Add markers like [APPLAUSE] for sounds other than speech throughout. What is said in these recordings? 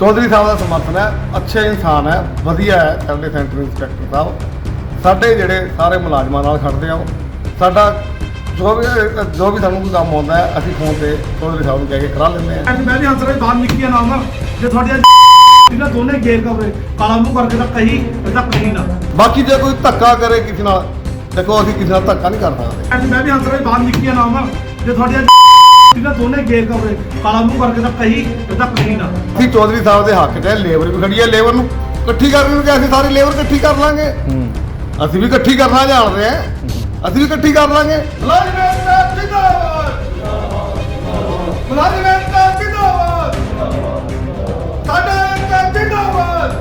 ਚੌਧਰੀ ਸਾਹਿਬ ਦਾ ਸਮਰਥਨ ਹੈ ਅੱਛੇ ਇਨਸਾਨ ਹੈ ਵਧੀਆ ਹੈ ਸਾਡੇ ਸੈਂਟਰ ਇੰਸਪੈਕਟਰ ਸਾਹਿਬ। ਸਾਡੇ ਜਿਹੜੇ ਸਾਰੇ ਮੁਲਾਜ਼ਮਾਂ ਨਾਲ ਖੜਦੇ ਆ ਸਾਡਾ ਜੋ ਵੀ ਜੋ ਵੀ ਸਾਨੂੰ ਕੋਈ ਕੰਮ ਆਉਂਦਾ ਹੈ ਅਸੀਂ ਫੋਨ ਤੇ ਚੌਧਰੀ ਸਾਹਿਬ ਨੂੰ ਕਹਿ ਕੇ ਕਰਾ ਲੈਂਦੇ ਅੱਜ ਮੈਂ ਵੀ ਹੰਸਰਾਜ ਬਾਹਰ ਨਿਕਲਿਆ ਨਾ ਅਮਰ ਜੇ ਤੁਹਾਡੀਆਂ ਇਹਨਾਂ ਦੋਨੇ ਗੇਰ ਕਵਰੇ ਕਾਲਾ ਮੂੰਹ ਕਰਕੇ ਤਾਂ ਕਹੀ ਤਾਂ ਕਹੀ ਨਾ। ਬਾਕੀ ਜੇ ਕੋਈ ਧੱਕਾ ਕਰੇ ਕਿਸੇ ਨਾਲ ਦੇਖੋ ਅਸੀਂ ਕਿਸੇ ਨਾਲ ਧੱਕਾ ਨਹੀਂ ਕਰ ਸਕਦੇ। ਮੈਂ ਵੀ ਹੰਸਰਾਜ ਬਾਹਰ ਨਿਕਲਿਆ ਨਾ ਅਮਰ ਜੇ ਤੁਹਾਡੀਆਂ ਇਹਨਾਂ ਦੋਨੇ ਗੇਰ ਕਵਰੇ ਕਾਲਾ ਮੂੰਹ ਕਰਕੇ ਤਾਂ ਕਹੀ ਤਾਂ ਕਹੀ ਨਾ। ਅਸੀਂ ਚੌਧਰੀ ਸਾਹਿਬ ਦੇ ਹੱਕ 'ਚ ਹੈ ਲੇਬਰ ਵੀ ਖੜੀ ਹੈ ਲੇਬਰ ਨੂੰ ਇਕੱਠੀ ਕਰਨ ਨੂੰ ਕਿ ਅਸੀਂ ਸਾਰੀ ਲੇਬਰ ਇਕੱਠੀ ਕਰ ਲਾਂਗੇ। ਅਸੀਂ ਵੀ ਇਕੱਠੀ ਕਰਨਾ ਜਾਣਦੇ ਹਾਂ। ਅਸੀਂ ਵੀ ਇਕੱਠੀ ਕਰ ਲਾਂਗੇ। ਮੁਲਾਜ਼ਮ ਏਕਤਾ ਜਿੰਦਾਬਾਦ। ਮੁਲਾਜ਼ਮ ਏਕਤਾ ਜਿੰਦਾਬਾਦ। ਸਾਡਾ ਏਕਤਾ ਜਿੰਦਾਬਾਦ।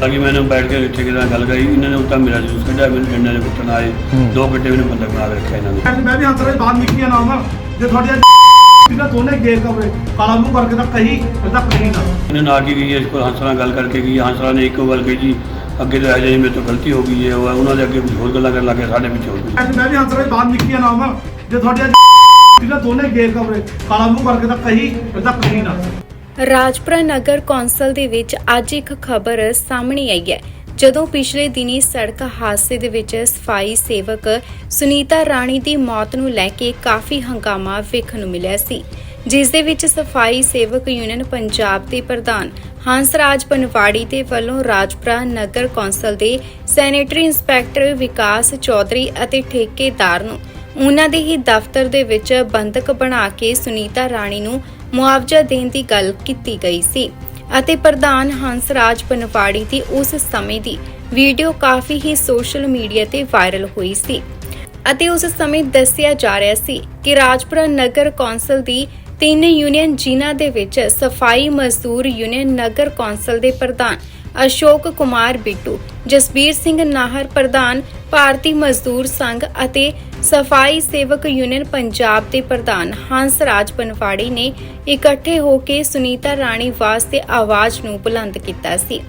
ਤਾਂ ਕਿ ਮੈਨੂੰ ਬੈਠ ਕੇ ਠੇਕੇ ਨਾਲ ਗੱਲ ਕਰੀ ਇਹਨਾਂ ਨੇ ਉੱਤਾ ਮੇਰਾ ਜੂਸ ਕੱਢਿਆ ਮੈਨੂੰ ਡੰਡੇ ਦੇ ਕੁੱਟਣ ਆਏ। ਦੋ ਘੰਟੇ ਮੈਨੂੰ ਬੰਦਾ ਬਣਾ ਕੇ ਰੱਖਿਆ ਇਹਨਾਂ ਨੇ ਮੈਂ ਵੀ ਹੰਸਰਾਜ ਬਾਹਰ ਨਿਕਲਿਆ ਨਾ ਅਮਰ ਜੇ ਤੁਹਾਡੀਆਂ [LAUGHS] ਇਹਨਾਂ ਦੋਨੇ ਗੇਰ ਕਵਰੇ ਕਾਲਾ ਮੂੰਹ ਕਰਕੇ ਤਾਂ ਕਹੀ ਤਾਂ ਕਹੀ ਨਾ। ਇਹਨੇ ਨਾ ਕੀ ਗਈ ਇਸ ਕੋਲ ਹੰਸਰਾ ਨਾਲ ਗੱਲ ਕਰਕੇ ਗਈ ਹੰਸਰਾ ਨੇ ਇੱਕੋ ਗੱਲ ਕਹੀ ਜੀ ਅੱਗੇ ਤੋਂ ਜਿਹੀ ਮੇਰੇ ਤੋਂ ਗਲਤੀ ਹੋ ਗਈ ਹੈ ਉਹ ਉਹਨਾਂ ਦੇ ਅੱਗੇ ਕੁਝ ਹੋਰ ਗੱਲਾਂ ਕਰਨ ਲੱਗੇ ਸਾਡੇ ਵਿੱਚ ਹੋਰ ਕੁਝ। ਅੱਜ ਮੈਂ ਵੀ ਹੰਸਰਾਜ ਬਾਹਰ ਨਿਕਲਿਆ ਨਾ ਅਮਰ ਜੇ ਤੁਹਾਡੀਆਂ [LAUGHS] ਇਹਨਾਂ ਦੋਨੇ ਗੇਰ ਕਵਰੇ ਕਾਲਾ ਮੂੰਹ ਕਰਕੇ ਤਾਂ ਕਹੀ ਤਾਂ ਕਹੀ ਨਾ। ਰਾਜਪੁਰਾ ਨਗਰ ਕੌਂਸਲ ਦੇ ਵਿੱਚ ਅੱਜ ਇੱਕ ਖਬਰ ਸਾਹਮਣੇ ਆਈ ਹੈ। ਜਦੋਂ ਪਿਛਲੇ ਦਿਨੀ ਸੜਕ ਹਾਦਸੇ ਦੇ ਵਿੱਚ ਸਫ਼ਾਈ ਸੇਵਕ ਸੁਨੀਤਾ ਰਾਣੀ ਦੀ ਮੌਤ ਨੂੰ ਲੈ ਕੇ ਕਾਫੀ ਹੰਗਾਮਾ ਵੇਖਣ ਨੂੰ ਮਿਲਿਆ ਸੀ, ਜਿਸ ਦੇ ਵਿੱਚ ਸਫ਼ਾਈ ਸੇਵਕ ਯੂਨੀਅਨ ਪੰਜਾਬ ਦੇ ਪ੍ਰਧਾਨ ਹੰਸਰਾਜ ਪਨਵਾੜੀ ਦੇ ਵੱਲੋਂ ਰਾਜਪੁਰਾ ਨਗਰ ਕੌਂਸਲ ਦੇ ਸੈਨੇਟਰੀ ਇੰਸਪੈਕਟਰ ਵਿਕਾਸ ਚੌਧਰੀ ਅਤੇ ਠੇਕੇਦਾਰ ਨੂੰ ਉਹਨਾਂ ਦੇ ਹੀ ਦਫ਼ਤਰ ਦੇ ਵਿੱਚ ਬੰਦਕ ਬਣਾ ਕੇ ਸੁਨੀਤਾ ਰਾਣੀ ਨੂੰ ਮੁਆਵਜ਼ਾ ਦੇਣ ਦੀ ਗੱਲ ਕੀਤੀ ਗਈ ਸੀ। ਅਤੇ ਪ੍ਰਧਾਨ ਹੰਸਰਾਜ ਪਨਵਾੜੀ ਦੀ ਉਸ ਸਮੇਂ ਦੀ ਵੀਡੀਓ ਕਾਫੀ ਹੀ ਸੋਸ਼ਲ ਮੀਡੀਆ ਤੇ ਵਾਇਰਲ ਹੋਈ ਸੀ ਅਤੇ ਉਸ ਸਮੇਂ ਦੱਸਿਆ ਜਾ ਰਿਹਾ ਸੀ ਕਿ ਰਾਜਪੁਰਾ ਨਗਰ ਕੌਂਸਲ ਦੀ ਤਿੰਨ ਯੂਨੀਅਨ ਜਿਨ੍ਹਾਂ ਦੇ ਵਿੱਚ ਸਫ਼ਾਈ ਮਜ਼ਦੂਰ ਯੂਨੀਅਨ ਨਗਰ ਕੌਂਸਲ ਦੇ ਪ੍ਰਧਾਨ ਅਸ਼ੋਕ ਕੁਮਾਰ ਬਿੱਟੂ, ਜਸਬੀਰ ਸਿੰਘ ਨਾਹਰ ਪ੍ਰਧਾਨ, ਭਾਰਤੀ ਮਜ਼ਦੂਰ ਸੰਘ ਅਤੇ ਸਫ਼ਾਈ ਸੇਵਕ ਯੂਨੀਅਨ ਪੰਜਾਬ ਦੇ ਪ੍ਰਧਾਨ ਹੰਸ ਰਾਜ ਪਨਵਾੜੀ ਨੇ ਇਕੱਠੇ ਹੋ ਕੇ ਸੁਨੀਤਾ ਰਾਣੀ ਵਾਸਤੇ ਆਵਾਜ਼ ਨੂੰ ਬੁਲੰਦ ਕੀਤਾ ਸੀ।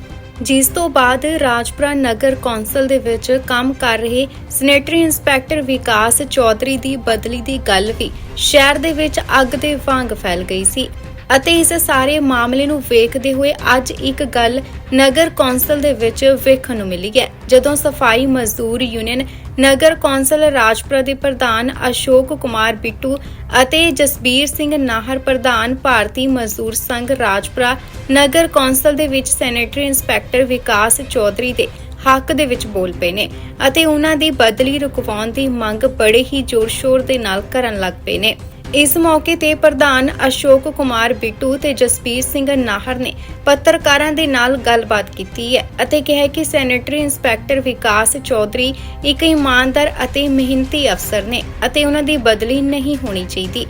ਜਿਸ ਤੋਂ ਬਾਅਦ ਰਾਜਪੁਰਾ ਨਗਰ ਕੌਂਸਲ ਦੇ ਵਿੱਚ ਕੰਮ ਕਰ ਰਹੇ ਸੈਨੇਟਰੀ ਇੰਸਪੈਕਟਰ ਵਿਕਾਸ ਚੌਧਰੀ ਦੀ ਬਦਲੀ ਦੀ ਗੱਲ ਵੀ ਸ਼ਹਿਰ ਦੇ ਵਿੱਚ ਅੱਗ ਦੇ ਵਾਂਗ ਫੈਲ ਗਈ ਸੀ। ਅਤੇ ਇਸ ਸਾਰੇ ਮਾਮਲੇ ਨੂੰ ਵੇਖਦੇ ਹੋਏ ਅੱਜ ਇੱਕ ਗੱਲ ਨਗਰ ਕੌਂਸਲ ਦੇ ਵਿੱਚ ਵੇਖਣ ਨੂੰ ਮਿਲੀ ਹੈ। ਜਦੋਂ ਸਫ਼ਾਈ ਮਜ਼ਦੂਰ ਯੂਨੀਅਨ ਨਗਰ ਕੌਂਸਲ ਰਾਜਪੁਰਾ ਦੇ ਪ੍ਰਧਾਨ ਅਸ਼ੋਕ ਕੁਮਾਰ ਬਿੱਟੂ ਅਤੇ ਜਸਬੀਰ ਸਿੰਘ ਨਾਹਰ ਪ੍ਰਧਾਨ ਭਾਰਤੀ ਮਜ਼ਦੂਰ ਸੰਘ ਰਾਜਪੁਰਾ ਨਗਰ ਕੌਂਸਲ ਦੇ ਵਿੱਚ ਸੈਨੇਟਰੀ ਇੰਸਪੈਕਟਰ ਵਿਕਾਸ ਚੌਧਰੀ ਦੇ ਹੱਕ ਦੇ ਵਿੱਚ ਬੋਲ ਪਏ ਨੇ ਅਤੇ ਉਹਨਾਂ ਦੀ ਬਦਲੀ ਰੁਕਵਾਉਣ ਦੀ ਮੰਗ ਬੜੇ ਹੀ ਜ਼ੋਰ-ਸ਼ੋਰ ਦੇ ਨਾਲ ਕਰਨ ਲੱਗ ਪਏ ਨੇ। ਇਸ ਮੌਕੇ ਤੇ ਪ੍ਰਧਾਨ ਅਸ਼ੋਕ ਕੁਮਾਰ ਬਿੱਟੂ ਤੇ ਜਸਪੀਰ ਸਿੰਘ ਨਾਹਰ ਨੇ ਪੱਤਰਕਾਰਾਂ ਦੇ ਨਾਲ ਗੱਲਬਾਤ ਕੀਤੀ ਹੈ ਅਤੇ ਕਿਹਾ ਕਿ ਸੈਨੇਟਰੀ ਇੰਸਪੈਕਟਰ ਵਿਕਾਸ ਚੌਧਰੀ ਇੱਕ ਇਮਾਨਦਾਰ ਅਤੇ ਮਿਹਨਤੀ ਅਫਸਰ ਨੇ ਅਤੇ ਉਹਨਾਂ ਦੀ ਬਦਲੀ ਨਹੀਂ ਹੋਣੀ ਚਾਹੀਦੀ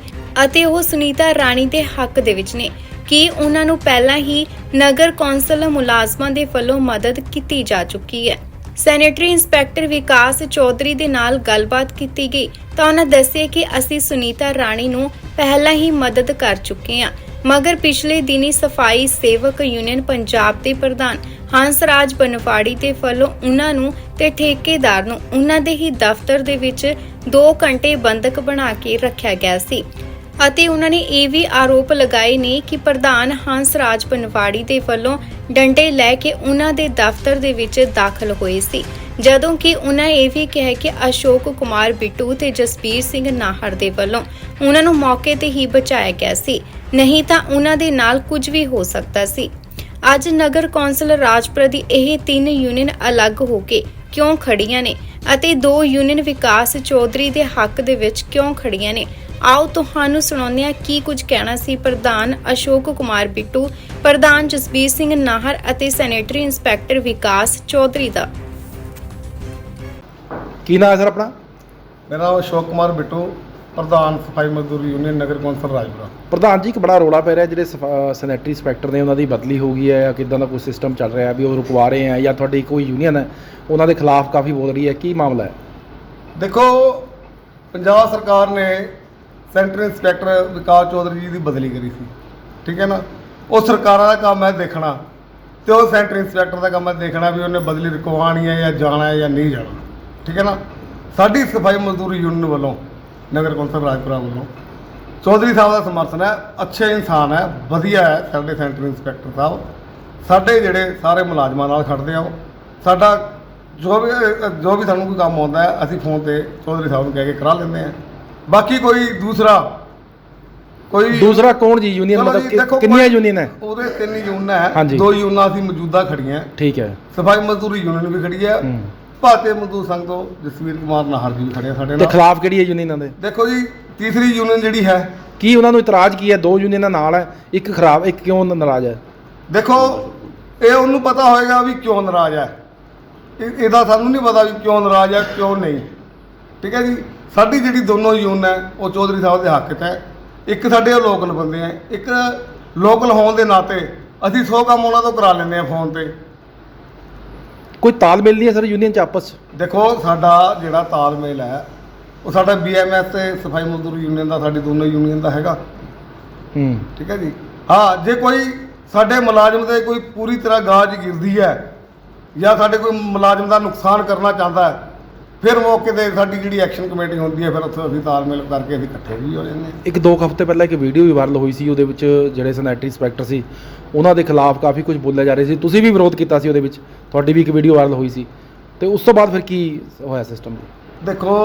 ਅਤੇ ਉਹ ਸੁਨੀਤਾ ਰਾਣੀ ਦੇ ਹੱਕ ਦੇ ਵਿੱਚ ਨੇ ਕਿ ਉਹਨਾਂ ਨੂੰ ਪਹਿਲਾਂ ਹੀ ਨਗਰ ਕੌਂਸਲ ਮੁਲਾਜ਼ਮਾਂ ਦੇ ਵੱਲੋਂ ਮਦਦ ਕੀਤੀ ਜਾ ਚੁੱਕੀ ਹੈ। ਸੈਨੇਟਰੀ ਇੰਸਪੈਕਟਰ ਵਿਕਾਸ ਚੌਧਰੀ ਦੇ ਨਾਲ ਗੱਲਬਾਤ ਕੀਤੀ ਗਈ ਤਾਂ ਉਹਨਾਂ ਦੱਸਿਆ ਕਿ ਅਸੀਂ ਸੁਨੀਤਾ ਰਾਣੀ ਨੂੰ ਪਹਿਲਾਂ ਹੀ ਮਦਦ ਕਰ ਚੁੱਕੇ ਹਾਂ। ਮਗਰ ਪਿਛਲੇ ਦਿਨੀ ਸਫ਼ਾਈ ਸੇਵਕ ਯੂਨੀਅਨ ਪੰਜਾਬ ਦੇ ਪ੍ਰਧਾਨ ਹੰਸਰਾਜ ਬਨਵਾੜੀ ਦੇ ਵੱਲੋਂ ਉਹਨਾਂ ਨੂੰ ਤੇ ਠੇਕੇਦਾਰ ਨੂੰ ਉਹਨਾਂ ਦੇ ਹੀ ਦਫ਼ਤਰ ਦੇ ਵਿੱਚ 2 ਘੰਟੇ ਬੰਦਕ ਬਣਾ ਕੇ ਰੱਖਿਆ ਗਿਆ ਸੀ। ਅਤੇ ਉਹਨਾਂ ਨੇ ਇਹ ਵੀ ਆਰੋਪ ਲਗਾਏ ਨੇ ਕਿ ਪ੍ਰਧਾਨ ਹੰਸ ਰਾਜ ਪਨਵਾੜੀ ਦੇ ਵੱਲੋਂ ਡੰਡੇ ਲੈ ਕੇ ਉਹਨਾਂ ਦੇ ਦਫ਼ਤਰ ਦੇ ਵਿੱਚ ਦਾਖਲ ਹੋਏ ਸੀ। ਜਦੋਂ ਕਿ ਉਹਨਾਂ ਇਹ ਵੀ ਕਿਹਾ ਕਿ ਅਸ਼ੋਕ ਕੁਮਾਰ ਬਿੱਟੂ ਤੇ ਜਸਬੀਰ ਸਿੰਘ ਨਾਹਰ ਦੇ ਵੱਲੋਂ ਉਹਨਾਂ ਨੂੰ ਮੌਕੇ ਤੇ ਹੀ ਬਚਾਇਆ ਗਿਆ ਸੀ। ਨਹੀਂ ਤਾਂ ਉਹਨਾਂ ਦੇ ਨਾਲ ਕੁਝ ਵੀ ਹੋ ਸਕਦਾ ਸੀ। ਅੱਜ ਨਗਰ ਕੌਂਸਲ ਰਾਜਪੁਰਾ ਦੀ ਇਹ ਤਿੰਨ ਯੂਨੀਅਨ ਅਲੱਗ ਹੋ ਕੇ ਕਿਉਂ ਖੜੀਆਂ ਨੇ ਅਤੇ ਦੋ ਯੂਨੀਅਨ ਵਿਕਾਸ ਚੌਧਰੀ ਦੇ ਹੱਕ ਦੇ ਵਿੱਚ ਕਿਉਂ ਖੜੀਆਂ ਨੇ? ਆਓ ਤੁਹਾਨੂੰ ਸੁਣਾਉਂਦੇ ਹਾਂ ਕੀ ਕੁਝ ਕਹਿਣਾ ਸੀ ਪ੍ਰਧਾਨ ਅਸ਼ੋਕ ਕੁਮਾਰ ਬਿੱਟੂ ਪ੍ਰਧਾਨ ਜਸਬੀਰ ਸਿੰਘ ਨਾਹਰ ਅਤੇ ਸੈਨੇਟਰੀ ਇੰਸਪੈਕਟਰ ਵਿਕਾਸ ਚੌਧਰੀ ਦਾ। ਕੀ ਨਾਮ ਹੈ ਸਰ ਆਪਣਾ? ਮੇਰਾ ਨਾਮ ਅਸ਼ੋਕ ਕੁਮਾਰ ਬਿੱਟੂ ਪ੍ਰਧਾਨ ਸਫ਼ਾਈ ਮਜ਼ਦੂਰ ਯੂਨੀਅਨ ਨਗਰ ਕੌਂਸਲ ਰਾਜਪੁਰਾ। ਪ੍ਰਧਾਨ ਜੀ ਇੱਕ ਬੜਾ ਰੋਲਾ ਪੈ ਰਿਹਾ ਜਿਹੜੇ ਸੈਨੇਟਰੀ ਇੰਸਪੈਕਟਰ ਨੇ ਉਹਨਾਂ ਦੀ ਬਦਲੀ ਹੋ ਗਈ ਹੈ ਜਾਂ ਕਿਦਾਂ ਦਾ ਕੋਈ ਸਿਸਟਮ ਚੱਲ ਰਿਹਾ ਵੀ ਉਹ ਰੁਕਵਾ ਰਹੇ ਆ ਜਾਂ ਤੁਹਾਡੀ ਕੋਈ ਯੂਨੀਅਨ ਹੈ ਉਹਨਾਂ ਦੇ ਖਿਲਾਫ ਕਾਫੀ ਬੋਲ ਰਹੀ ਹੈ ਕੀ ਮਾਮਲਾ ਹੈ? ਦੇਖੋ ਪੰਜਾਬ ਸਰਕਾਰ ਨੇ ਸੈਂਟਰ ਇੰਸਪੈਕਟਰ ਵਿਕਾਸ ਚੌਧਰੀ ਜੀ ਦੀ ਬਦਲੀ ਕਰੀ ਸੀ। ਠੀਕ ਹੈ ਨਾ? ਉਹ ਸਰਕਾਰਾਂ ਦਾ ਕੰਮ ਹੈ ਦੇਖਣਾ ਤੇ ਉਹ ਸੈਂਟਰ ਇੰਸਪੈਕਟਰ ਦਾ ਕੰਮ ਹੈ ਦੇਖਣਾ ਵੀ ਉਹਨੇ ਬਦਲੀ ਰੁਕਵਾਉਣੀ ਹੈ ਜਾਂ ਜਾਣਾ ਹੈ ਜਾਂ ਨਹੀਂ ਜਾਣਾ। ਠੀਕ ਹੈ ਨਾ? ਸਾਡੀ ਸਫ਼ਾਈ ਮਜ਼ਦੂਰ ਯੂਨੀਅਨ ਵੱਲੋਂ, ਨਗਰ ਕੌਂਸਲ ਰਾਜਪੁਰਾ ਵੱਲੋਂ ਚੌਧਰੀ ਸਾਹਿਬ ਦਾ ਸਮਰਥਨ ਹੈ, ਅੱਛੇ ਇਨਸਾਨ ਹੈ, ਵਧੀਆ ਹੈ ਸਾਡੇ ਸੈਂਟਰ ਇੰਸਪੈਕਟਰ ਸਾਹਿਬ। ਸਾਡੇ ਜਿਹੜੇ ਸਾਰੇ ਮੁਲਾਜ਼ਮਾਂ ਨਾਲ ਖੜਦੇ ਆ ਉਹ। ਸਾਡਾ ਜੋ ਵੀ ਜੋ ਵੀ ਸਾਨੂੰ ਕੋਈ ਕੰਮ ਆਉਂਦਾ ਹੈ, ਅਸੀਂ ਫੋਨ ਤੇ ਚੌਧਰੀ ਸਾਹਿਬ ਨੂੰ ਕਹਿ ਕੇ ਕਰਾ ਲੈਂਦੇ ਆ ਬਾਕੀ ਕੋਈ ਦੂਸਰਾ ਕੋਈ ਦੂਸਰਾ ਕੌਣ ਜੀ ਯੂਨੀਅਨ ਚਲੋ ਮਤਲਬ ਕਿ- ਕਿੰਨੀਆਂ ਕੋਈ- ਯੂਨੀਅਨ ਹੈ? ਉਹਦੇ ਤਿੰਨ ਯੂਨੀਅਨਾਂ ਹੈ। ਹਾਂਜੀ। ਦੋ ਯੂਨੀਅਨਾਂ ਅਸੀਂ ਮੌਜੂਦਾ ਖੜੀਆਂ। ਠੀਕ ਹੈ। ਸਫ਼ਾਈ ਮਜ਼ਦੂਰੀ ਯੂਨੀਅਨ ਵੀ ਖੜੀ ਹੈ। ਹੂੰ। ਭਾਰਤੀ ਮਜ਼ਦੂਰ ਸੰਘ ਤੋਂ ਜਸਵੀਰ ਕੁਮਾਰ ਨਾਹਰ ਜੀ ਵੀ ਖੜੇ ਆ ਸਾਡੇ ਤੇ ਨਾਲ। ਖਿਲਾਫ ਕਿਹੜੀ ਹੈ ਯੂਨੀਅਨਾਂ ਦੇ? ਦੇਖੋ ਜੀ ਤੀਸਰੀ ਯੂਨੀਅਨ ਜਿਹੜੀ ਹੈ। ਕੀ ਉਹਨਾਂ ਨੂੰ ਇਤਰਾਜ਼ ਕੀ ਹੈ? ਦੋ ਯੂਨੀਅਨਾਂ ਨਾਲ ਹੈ ਇੱਕ ਖਰਾਬ ਇੱਕ ਕਿਉਂ ਨਾਰਾਜ਼ ਹੈ? ਦੇਖੋ ਇਹ ਉਹਨੂੰ ਪਤਾ ਹੋਏਗਾ ਵੀ ਕਿਉਂ ਨਾਰਾਜ਼ ਹੈ। ਇਹ- ਇਹਦਾ ਸਾਨੂੰ ਨਹੀਂ ਪਤਾ ਵੀ ਕਿਉਂ ਨਾਰਾਜ਼ ਹੈ ਕਿਉਂ ਨਹੀਂ। ਠੀਕ ਹੈ ਜੀ? ਸਾਡੀ ਜਿਹੜੀ ਦੋਨੋਂ ਯੂਨੀਅਨ ਹੈ ਉਹ ਚੌਧਰੀ ਸਾਹਿਬ ਦੇ ਹੱਕ 'ਚ ਹੈ। ਇੱਕ ਸਾਡੇ ਲੋਕਲ ਬੰਦੇ ਆ ਇੱਕ ਲੋਕਲ ਹੋਣ ਦੇ ਨਾਤੇ ਅਸੀਂ ਸੌ ਕੰਮ ਉਹਨਾਂ ਤੋਂ ਕਰਾ ਲੈਂਦੇ ਆ ਫੋਨ ਤੇ। ਕੋਈ ਤਾਲਮੇਲ ਨਹੀਂ ਹੈ ਸਰ ਯੂਨੀਅਨ ਚ ਆਪਸ? 'ਚ? ਦੇਖੋ ਸਾਡਾ ਜਿਹੜਾ ਤਾਲਮੇਲ ਹੈ ਉਹ ਸਾਡਾ ਬੀਐਮਐਸ ਤੇ ਸਫ਼ਾਈ ਮਜ਼ਦੂਰ ਯੂਨੀਅਨ ਦਾ ਸਾਡੀ ਦੋਨੋਂ ਯੂਨੀਅਨ ਦਾ ਹੈਗਾ। ਹੂੰ। ਠੀਕ ਹੈ ਜੀ? ਹਾਂ ਜੇ ਕੋਈ ਸਾਡੇ ਮੁਲਾਜ਼ਮ ਤੇ ਕੋਈ ਪੂਰੀ ਤਰ੍ਹਾਂ ਗਾਜ ਗਿਰਦੀ ਹੈ ਜਾਂ ਸਾਡੇ ਕੋਈ ਮੁਲਾਜ਼ਮ ਦਾ ਨੁਕਸਾਨ ਕਰਨਾ ਚਾਹੁੰਦਾ ਹੈ ਫਿਰ ਮੌਕੇ ਤੇ ਸਾਡੀ ਜਿਹੜੀ ਐਕਸ਼ਨ ਕਮੇਟੀ ਹੁੰਦੀ ਹੈ ਫਿਰ ਉੱਥੇ ਅਸੀਂ ਤਾਲਮੇਲ ਕਰਕੇ ਅਸੀਂ ਇਕੱਠੇ ਵੀ ਹੋ ਜਾਂਦੇ ਹਾਂ। ਇੱਕ ਦੋ ਹਫ਼ਤੇ ਪਹਿਲਾਂ ਇੱਕ ਵੀਡੀਓ ਵੀ ਵਾਇਰਲ ਹੋਈ ਸੀ ਉਹਦੇ ਵਿੱਚ ਜਿਹੜੇ ਸੈਨੇਟਰੀ ਇੰਸਪੈਕਟਰ ਸੀ ਉਹਨਾਂ ਦੇ ਖਿਲਾਫ ਕਾਫੀ ਕੁਝ ਬੋਲਿਆ ਜਾ ਰਿਹਾ ਸੀ। ਤੁਸੀਂ ਵੀ ਵਿਰੋਧ ਕੀਤਾ ਸੀ ਉਹਦੇ ਵਿੱਚ ਤੁਹਾਡੀ ਵੀ ਇੱਕ ਵੀਡੀਓ ਵਾਇਰਲ ਹੋਈ ਸੀ। ਤੇ ਉਸ ਤੋਂ ਬਾਅਦ ਫਿਰ ਕੀ ਹੋਇਆ ਸਿਸਟਮ ਦੇਖੋ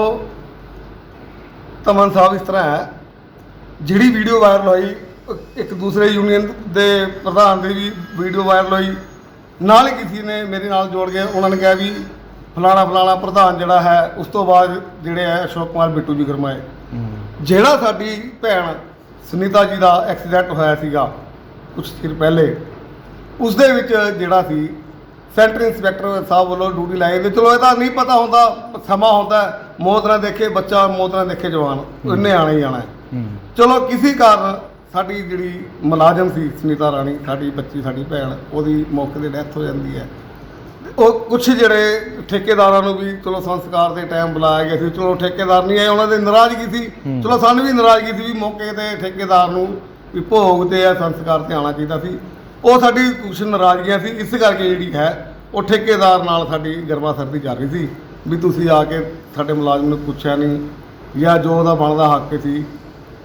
ਤਮਨ ਸਾਹਿਬ ਇਸ ਤਰ੍ਹਾਂ ਹੈ ਜਿਹੜੀ ਵੀਡੀਓ ਵਾਇਰਲ ਹੋਈ ਇੱਕ ਦੂਸਰੇ ਯੂਨੀਅਨ ਦੇ ਪ੍ਰਧਾਨ ਦੀ ਵੀ ਵੀਡੀਓ ਵਾਇਰਲ ਹੋਈ ਨਾਲ ਹੀ ਕਿਸੇ ਨੇ ਮੇਰੇ ਨਾਲ ਜੋੜ ਕੇ ਉਹਨਾਂ ਨੇ ਕਿਹਾ ਵੀ ਫਲਾਣਾ ਫਲਾਣਾ ਪ੍ਰਧਾਨ ਜਿਹੜਾ ਹੈ ਉਸ ਤੋਂ ਬਾਅਦ ਜਿਹੜੇ ਹੈ ਅਸ਼ੋਕ ਕੁਮਾਰ ਬਿੱਟੂ ਜੀ ਗਰਮਾਏ ਜਿਹੜਾ ਸਾਡੀ ਭੈਣ ਸੁਨੀਤਾ ਜੀ ਦਾ ਐਕਸੀਡੈਂਟ ਹੋਇਆ ਸੀਗਾ ਕੁਝ ਚਿਰ ਪਹਿਲੇ ਉਸ ਦੇ ਵਿੱਚ ਜਿਹੜਾ ਸੀ ਸੈਂਟਰ ਇੰਸਪੈਕਟਰ ਸਾਹਿਬ ਵੱਲੋਂ ਡਿਊਟੀ ਲਾਈ ਤੇ ਚਲੋ ਇਹ ਤਾਂ ਨਹੀਂ ਪਤਾ ਹੁੰਦਾ ਸਮਾਂ ਹੁੰਦਾ ਮੌਤ ਨਾ ਦੇਖੇ ਬੱਚਾ ਮੌਤ ਨਾ ਦੇਖੇ ਜਵਾਨ ਉਹਨੇ ਆਣਾ ਹੀ ਆਣਾ ਚਲੋ ਕਿਸੇ ਕਾਰਨ ਸਾਡੀ ਜਿਹੜੀ ਮੁਲਾਜ਼ਮ ਸੀ ਸੁਨੀਤਾ ਰਾਣੀ ਸਾਡੀ ਬੱਚੀ ਸਾਡੀ ਭੈਣ ਉਹਦੀ ਮੌਕੇ ਤੇ ਡੈਥ ਹੋ ਜਾਂਦੀ ਹੈ। ਉਹ ਕੁਝ ਜਿਹੜੇ ਠੇਕੇਦਾਰਾਂ ਨੂੰ ਵੀ ਚਲੋ ਸੰਸਕਾਰ ਦੇ ਟਾਈਮ ਬੁਲਾਇਆ ਗਿਆ ਸੀ ਚਲੋ ਠੇਕੇਦਾਰ ਨਹੀਂ ਆਏ ਉਹਨਾਂ ਦੇ ਨਾਰਾਜ਼ਗੀ ਸੀ। ਚਲੋ ਸਾਨੂੰ ਵੀ ਨਾਰਾਜ਼ਗੀ ਸੀ ਵੀ ਮੌਕੇ ਤੇ ਠੇਕੇਦਾਰ ਨੂੰ ਵੀ ਭੋਗ ਤੇ ਆ ਸੰਸਕਾਰ ਤੇ ਆਉਣਾ ਚਾਹੀਦਾ ਸੀ। ਉਹ ਸਾਡੀ ਕੁਝ ਨਾਰਾਜ਼ਗੀਆਂ ਸੀ ਇਸ ਕਰਕੇ ਜਿਹੜੀ ਹੈ ਉਹ ਠੇਕੇਦਾਰ ਨਾਲ ਸਾਡੀ ਗਰਮਾ ਸਰਦੀ ਚੱਲ ਰਹੀ ਸੀ। ਵੀ ਤੁਸੀਂ ਆ ਕੇ ਸਾਡੇ ਮੁਲਾਜ਼ਮ ਨੂੰ ਪੁੱਛਿਆ ਨਹੀਂ ਜਾਂ ਜੋ ਉਹਦਾ ਬਣਦਾ ਹੱਕ ਸੀ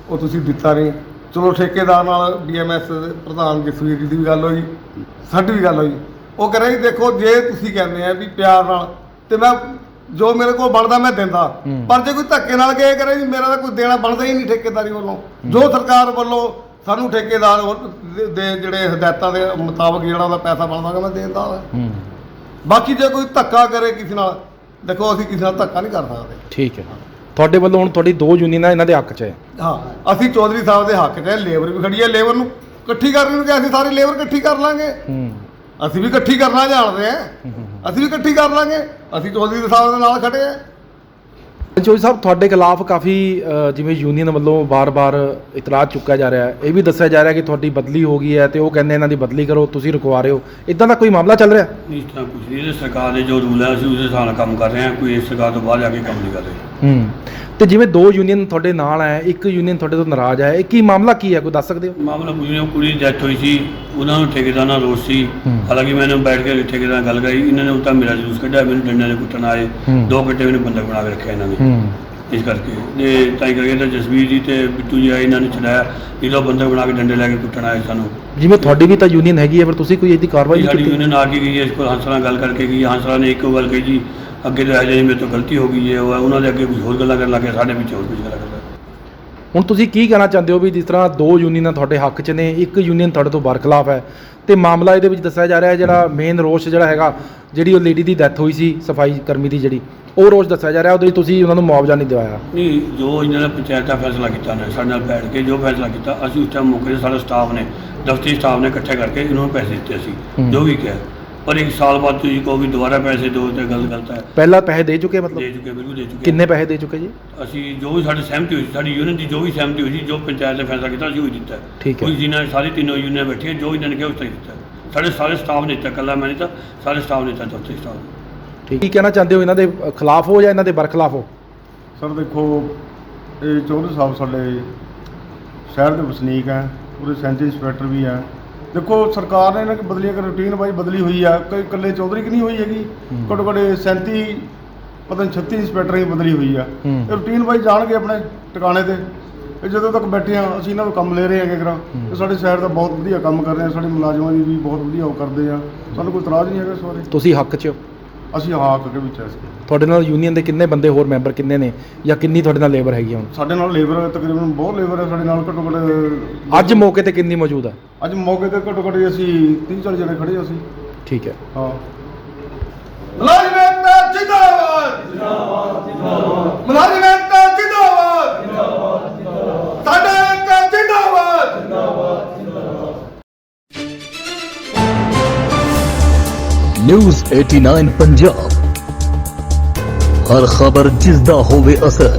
ਉਹ ਤੁਸੀਂ ਦਿੱਤਾ ਨਹੀਂ। ਚਲੋ ਠੇਕੇਦਾਰ ਨਾਲ ਡੀਐਮਐਸ ਪ੍ਰਧਾਨ ਜਸਵੀਰ ਜੀ ਦੀ ਵੀ ਗੱਲ ਹੋਈ ਸਾਡੀ ਵੀ ਗੱਲ ਹੋਈ। ਉਹ ਕਹ ਰਹੇ ਜੀ ਦੇਖੋ ਜੇ ਤੁਸੀਂ ਕਹਿੰਦੇ ਆ ਵੀ ਪਿਆਰ ਨਾਲ ਤੇ ਮੈਂ ਜੋ ਮੇਰੇ ਕੋਲ ਬਣਦਾ ਮੈਂ ਦਿੰਦਾ। ਪਰ ਜੇ ਕੋਈ ਧੱਕੇ ਨਾਲ ਕਹੇ ਕਰੇ ਜੀ ਮੇਰਾ ਤਾਂ ਕੋਈ ਦੇਣਾ ਬਣਦਾ ਹੀ ਨਹੀਂ ਠੇਕੇਦਾਰੀ ਵੱਲੋਂ। ਜੋ ਸਰਕਾਰ ਵੱਲੋਂ ਸਾਨੂੰ ਠੇਕੇਦਾਰ ਦੇ ਜਿਹੜੇ ਹਦਾਇਤਾਂ ਦੇ ਮੁਤਾਬਕ ਜਿਹੜਾ ਉਹਦਾ ਪੈਸਾ ਬਣਦਾ ਮੈਂ ਦੇਂਦਾ ਹੂੰ। ਬਾਕੀ ਜੇ ਕੋਈ ਧੱਕਾ ਕਰੇ ਕਿਸੇ ਨਾਲ ਦੇਖੋ ਅਸੀਂ ਕਿਸੇ ਨਾਲ ਧੱਕਾ ਨਹੀਂ ਕਰ ਸਕਦੇ। ਠੀਕ ਹੈ। ਤੁਹਾਡੇ ਵੱਲੋਂ ਹੁਣ ਤੁਹਾਡੀ ਦੋ ਯੂਨੀਅਨਾਂ ਇਹਨਾਂ ਦੇ ਹੱਕ 'ਚ ਹੈ। ਹਾਂ ਅਸੀਂ ਚੌਧਰੀ ਸਾਹਿਬ ਦੇ ਹੱਕ 'ਚ ਹੈ ਲੇਬਰ ਵੀ ਖੜੀ ਹੈ ਲੇਬਰ ਨੂੰ ਇਕੱਠੀ ਕਰਨ ਨੂੰ ਕਿ ਅਸੀਂ ਸਾਰੀ ਲੇਬਰ ਇਕੱਠੀ ਕਰ ਲਾਂਗੇ। ਹੂੰ। ਅਸੀਂ ਵੀ ਇਕੱਠੀ ਕਰਨਾ ਜਾਣਦੇ ਹਾਂ ਅਸੀਂ ਵੀ ਇਕੱਠੀ ਕਰ ਲਾਂਗੇ। ਅਸੀਂ ਚੌਧਰੀ ਦੇ ਸਾਹਿਬ ਦੇ ਨਾਲ ਖੜੇ ਆ। ਚੋਈ ਸਾਹਿਬ ਤੁਹਾਡੇ ਖਿਲਾਫ ਕਾਫੀ ਅ, ਜਿਵੇਂ ਯੂਨੀਅਨ ਵੱਲੋਂ ਬਾਰ-ਬਾਰ ਇਤਰਾਜ਼ ਚੁੱਕਿਆ ਜਾ ਰਿਹਾ ਹੈ। ਇਹ ਵੀ ਦੱਸਿਆ ਜਾ ਰਿਹਾ ਕਿ ਤੁਹਾਡੀ ਬਦਲੀ ਹੋ ਗਈ ਹੈ ਤੇ ਉਹ ਕਹਿੰਦੇ ਇਹਨਾਂ ਦੀ ਬਦਲੀ ਕਰੋ ਤੁਸੀਂ ਰੁਕਵਾ ਰਹੇ ਹੋ। ਇਦਾਂ ਦਾ ਕੋਈ ਮਾਮਲਾ ਚੱਲ ਰਿਹਾ? ਇਸ ਤਰ੍ਹਾਂ ਕੁਝ ਨਹੀਂ। ਇਹ ਸਰਕਾਰ ਦੇ ਜੋ ਰੂਲ ਹੈ ਅਸੀਂ ਉਸ ਹਿਸਾਬ ਨਾਲ ਕੰਮ ਕਰ ਰਹੇ ਹਾਂ। ਕੋਈ ਇਸ ਸਰਕਾਰ ਤੋਂ ਬਾਹਰ ਜਾ ਕੇ ਕੰਮ ਨਹੀਂ ਕਰ ਰਹੇ। ਹੂੰ। ਤੇ ਜਿਵੇਂ ਦੋ ਯੂਨੀਅਨ ਤੁਹਾਡੇ ਨਾਲ ਹੈ ਇੱਕ ਯੂਨੀਅਨ ਤੁਹਾਡੇ ਤੋਂ ਨਾਰਾਜ਼ ਹੈ ਇਹ ਕੀ ਮਾਮਲਾ ਕੀ ਹੈ? ਕੋਈ ਦੱਸ ਸਕਦੇ ਹੋ? ਮਾਮਲਾ ਉਹ ਕੁੜੀ ਡੈਥ ਹੋਈ ਸੀ ਉਹਨਾਂ ਨੂੰ ਠੇਕੇਦਾਰ ਨਾਲ ਰੋਸ ਸੀ। ਹਾਲਾਂਕਿ ਮੈਂ ਇਹਨਾਂ ਨੂੰ ਬੈਠ ਕੇ ਠੇਕੇਦਾਰ ਨਾਲ ਗੱਲ ਕਰੀ ਇਹਨਾਂ ਨੇ ਉਲਟਾ ਮੇਰਾ ਜਲੂਸ ਕੱਢਿਆ ਮੈਨੂੰ ਡੰਡਿਆਂ ਦੇ ਕੁੱਟਣ ਆਏ। ਦੋ ਘੰਟੇ ਮੈਨੂੰ ਬੰਦਾ ਬਣਾ ਕੇ ਰੱਖਿਆ ਇਹਨਾਂ ਨੇ। ਇਸ ਕਰਕੇ। ਇਹ ਤਾਂ ਹੀ ਕਰਕੇ ਤਾਂ ਜਸਵੀਰ ਜੀ ਤੇ ਬਿੱਟੂ ਜੀ ਆਏ ਇਹਨਾਂ ਨੇ ਚੜਾਇਆ ਇਹਦਾ ਬੰਦਾ ਬਣਾ ਕੇ ਡੰਡੇ ਲੈ ਕੇ ਕੁੱਟਣ ਆਏ ਸਾਨੂੰ। ਜਿਵੇਂ ਤੁਹਾਡੀ ਵੀ ਤਾਂ ਯੂਨੀਅਨ ਹੈਗੀ ਹੈ ਪਰ ਤੁਸੀਂ ਕੋਈ ਇਹਦੀ ਕਾਰਵਾਈ ਨਹੀਂ ਸਾਡੀ ਕੀਤੀ? ਯੂਨੀਅਨ ਆ ਕੇ ਗਈ ਹੈ, ਇਸ ਕੋਲ ਹੰਸਰਾ ਨਾਲ ਗੱਲ ਕਰਕੇ ਗਈ ਹੰਸਰਾ ਨੇ ਇੱਕੋ ਗੱਲ ਕਹੀ ਜੀ ਅੱਗੇ ਤੋਂ ਇਹ ਜਿਹੀ ਮੇਰੇ ਤੋਂ ਗਲਤੀ ਹੋ ਗਈ ਹੈ ਉਹ ਹੈ। ਉਹਨਾਂ ਦੇ ਅੱਗੇ ਕੁਝ ਹੋਰ ਗੱਲਾਂ ਕਰਨ ਲੱਗੇ ਸਾਡੇ ਵਿੱਚ ਹੋਰ ਕੁਝ ਗੱਲਾਂ ਕਰਨ ਲੱਗੇ ਹੁਣ ਤੁਸੀਂ ਕੀ ਕਹਿਣਾ ਚਾਹੁੰਦੇ ਹੋ ਵੀ ਜਿਸ ਤਰ੍ਹਾਂ ਦੋ ਯੂਨੀਅਨਾਂ ਤੁਹਾਡੇ ਹੱਕ 'ਚ ਨੇ ਇੱਕ ਯੂਨੀਅਨ ਤੁਹਾਡੇ ਤੋਂ ਬਰਖਲਾਫ ਹੈ ਤੇ ਮਾਮਲਾ ਇਹਦੇ ਵਿੱਚ ਦੱਸਿਆ ਜਾ ਰਿਹਾ ਹੈ ਜਿਹੜਾ ਮੇਨ ਰੋਸ਼ ਜਿਹੜਾ ਹੈਗਾ ਜਿਹੜੀ ਉਹ ਲੇਡੀ ਦੀ ਡੈਥ ਹੋਈ ਸੀ ਸਫ਼ਾਈ ਕਰਮੀ ਦੀ ਜਿਹੜੀ ਉਹ ਰੋਸ਼ ਦੱਸਿਆ ਜਾ ਰਿਹਾ ਉਹਦੇ ਵਿੱਚ ਤੁਸੀਂ ਉਹਨਾਂ ਨੂੰ ਮੁਆਵਜ਼ਾ ਨਹੀਂ ਦਿਵਾਇਆ ਨਹੀਂ ਜੋ ਇਹਨਾਂ ਨੇ ਪੰਚਾਇਤ ਦਾ ਫੈਸਲਾ ਕੀਤਾ ਨੇ ਸਾਡੇ ਨਾਲ ਬੈਠ ਕੇ ਜੋ ਫੈਸਲਾ ਕੀਤਾ ਅਸੀਂ ਉਸ ਟਾਈਮ ਮੌਕੇ ਤੇ ਸਾਡਾ ਸਟਾਫ ਨੇ ਦਫ਼ਤਰੀ ਸਟਾਫ ਨੇ ਇਕੱਠੇ ਕਰਕੇ ਇਹਨਾਂ ਨੂੰ ਪੈਸੇ ਦਿੱਤੇ ਸੀ। ਜੋ ਵੀ ਕਿਹਾ ਪਰ ਇੱਕ ਸਾਲ ਬਾਅਦ ਤੁਸੀਂ ਕਹੋ ਵੀ ਦੁਬਾਰਾ ਪੈਸੇ ਦਿਓ ਤੇ ਗੱਲ ਗਲਤ ਹੈ ਪਹਿਲਾਂ ਪੈਸੇ ਦੇ ਚੁੱਕੇ ਦੇ ਮਤਲਬ ਚੁੱਕੇ ਬਿਲਕੁਲ ਦੇ ਚੁੱਕੇ। ਕਿੰਨੇ ਪੈਸੇ ਦੇ ਚੁੱਕੇ ਜੀ? ਅਸੀਂ ਜੋ ਵੀ ਸਾਡੀ ਸਹਿਮਤੀ ਹੋਈ ਸੀ ਸਾਡੀ ਯੂਨੀਅਨ ਦੀ ਜੋ ਵੀ ਸਹਿਮਤੀ ਹੋਈ ਸੀ ਜੋ ਪੰਚਾਇਤ ਨੇ ਫੈਸਲਾ ਕੀਤਾ ਅਸੀਂ ਉਹ ਹੀ ਦਿੱਤਾ। ਠੀਕ ਹੈ। ਕੋਈ ਜਿਨ੍ਹਾਂ ਨੇ ਸਾਰੀ ਤਿੰਨੋਂ ਯੂਨੀਅਨਾਂ ਬੈਠੀਆਂ ਜੋ ਇਹਨਾਂ ਨੇ ਕਿਹਾ ਉਸ ਤਰ੍ਹਾਂ ਹੀ ਦਿੱਤਾ ਸਾਡੇ ਸਾਰੇ ਸਟਾਫ ਨੇ ਦਿੱਤਾ ਇਕੱਲਾ ਮੈਂ ਨਹੀਂ ਤਾਂ ਸਾਰੇ ਸਟਾਫ ਨੇ ਦਿੱਤਾ ਦਫ਼ਤਰੀ ਸਟਾਫ ਨੇ। ਠੀਕ। ਕੀ ਕਹਿਣਾ ਚਾਹੁੰਦੇ ਹੋ ਇਹਨਾਂ ਦੇ ਖਿਲਾਫ ਹੋ ਜਾਂ ਇਹਨਾਂ ਦੇ ਬਰਖਲਾਫ ਹੋ? ਸਰ ਦੇਖੋ ਇਹ ਚੌਧਰੀ ਸਾਹਿਬ ਸਾਡੇ ਸ਼ਹਿਰ ਦੇ ਵਸਨੀਕ ਹੈ ਪੂਰੇ ਸੈਂਟਰ ਇੰਸਪੈਕਟਰ ਵੀ ਹੈ। ਦੇਖੋ ਸਰਕਾਰ ਨੇ ਇਹਨਾਂ ਦੀ ਬਦਲੀਆਂ ਕਰ ਰੂਟੀਨ ਵਾਈਜ਼ ਬਦਲੀ ਹੋਈ ਆ। ਕਈ ਇਕੱਲੇ ਚੌਧਰੀ ਕਿ ਨਹੀਂ ਹੋਈ ਹੈਗੀ। ਘੱਟੋ ਘੱਟ 37 ਪਤਾ ਨਹੀਂ 36 ਇੰਸਪੈਕਟਰਾਂ ਦੀ ਬਦਲੀ ਹੋਈ ਆ। ਇਹ ਰੂਟੀਨ ਵਾਈਜ਼ ਜਾਣਗੇ ਆਪਣੇ ਟਿਕਾਣੇ ਤੇ। ਇਹ ਜਦੋਂ ਤੱਕ ਬੈਠੇ ਆ ਅਸੀਂ ਇਹਨਾਂ ਤੋਂ ਕੰਮ ਲੈ ਰਹੇ ਹੈਗੇ ਕਰਾਂ ਤੇ ਸਾਡੇ ਸਾਈਡ ਦਾ ਬਹੁਤ ਵਧੀਆ ਕੰਮ ਕਰ ਰਹੇ ਆ। ਸਾਡੇ ਮੁਲਾਜ਼ਮਾਂ ਦੀ ਵੀ ਬਹੁਤ ਵਧੀਆ ਉਹ ਕਰਦੇ ਆ। ਸਾਨੂੰ ਕੋਈ ਇਤਰਾਜ਼ ਨਹੀਂ ਹੈਗਾ ਇਸ ਬਾਰੇ। ਤੁਸੀਂ ਹੱਕ 'ਚ ਹੋ। ਅਸੀਂ ਹਾਕ ਦੇ ਵਿੱਚ ਐ ਤੁਹਾਡੇ ਨਾਲ ਯੂਨੀਅਨ ਦੇ ਕਿੰਨੇ ਬੰਦੇ ਹੋਰ ਮੈਂਬਰ ਕਿੰਨੇ ਨੇ? ਜਾਂ ਕਿੰਨੀ ਤੁਹਾਡੇ ਨਾਲ ਲੇਬਰ ਹੈਗੀ ਆ ਹੁਣ? ਸਾਡੇ ਨਾਲ ਲੇਬਰ ਤਕਰੀਬਨ ਬਹੁਤ ਲੇਬਰ ਹੈ ਸਾਡੇ ਨਾਲ ਘੱਟੋ ਘੱਟ ਅੱਜ ਮੌਕੇ ਤੇ ਕਿੰਨੀ ਮੌਜੂਦ ਹੈ ਅੱਜ ਮੌਕੇ ਤੇ ਘੱਟੋ ਘੱਟ ਅਸੀਂ 30 40 ਜਣੇ ਖੜੇ ਹਾਂ ਅਸੀਂ। ਠੀਕ ਹੈ। ਹਾਂ। ਜਿੰਦਾਬਾਦ ਜਿੰਦਾਬਾਦ! 89 ਪੰਜਾਬ ਹਰ ਖਬਰ ਜਿਸ ਦਾ ਹੋਵੇ ਅਸਰ